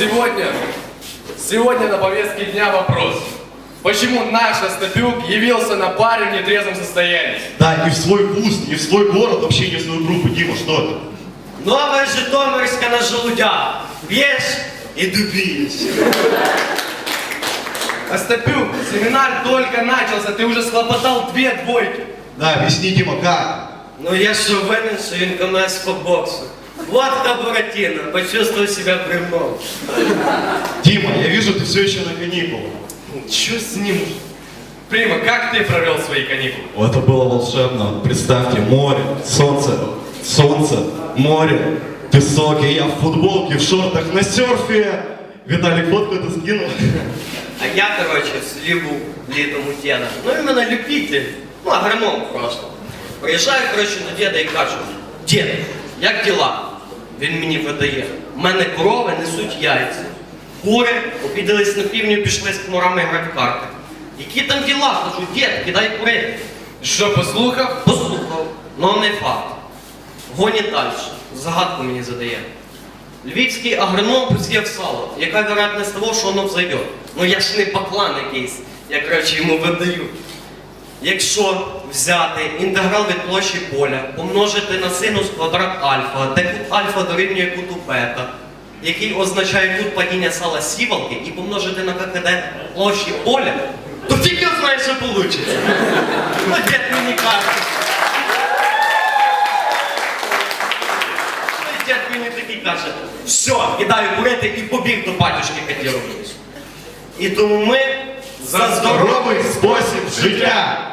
Сегодня, сегодня на повестке дня вопрос. Почему наш Остапюк явился на паре в нетрезвом состоянии? Да, не в свой вуз, не в свой город, вообще не в свою группу. Дима, что это? Нова Житомирська на желудях. Б'єш і дубієш. Остапюк, семинар только начался, ты уже схлопотал две двойки. Да, объясни, Дима, как? Ну я що винен, що він конець по боксу. Водка Буратино, почувствовал себя бревном. Дима, я вижу, ты все еще на каникулах. Че с ним? Прима, как ты провел свои каникулы? О, Это было волшебно. Представьте, море, солнце, солнце, море, песок, и я в футболке, в шортах, на серфе. Виталик фотку это скинул. А я, короче, в селі був літом у діда. Ну він мене любитель, ну агроном просто. Приїжджаю, коротше, до діда і кажу, дід, як діла? Він мені видає. В мене корови несуть яйця. Кури обідались на півдні, пішли з комарами грати в карти. Які там діла? Кажу, дід, кидай курити. Что, послухав? Послухав, но не факт. Гонять далі. Загадку мені задає. Львівський агроном посіяв сало. Яка вероятність того, що воно взойде? Ну я ж не баклан якийсь. Я, коротше, йому видаю. Якщо взяти інтеграл від площі поля, помножити на синус квадрат альфа, де кут альфа дорівнює куту бета, який означає кут падіння сала сівалки, і помножити на ККД площі поля, то тільки знаєш, що вийде. Ну, дід мені каже. Ну, Дід мені такий каже, все, кидаю курити і побіг до батюшки Катіровича. І тому ми за. Здоровый спосіб життя.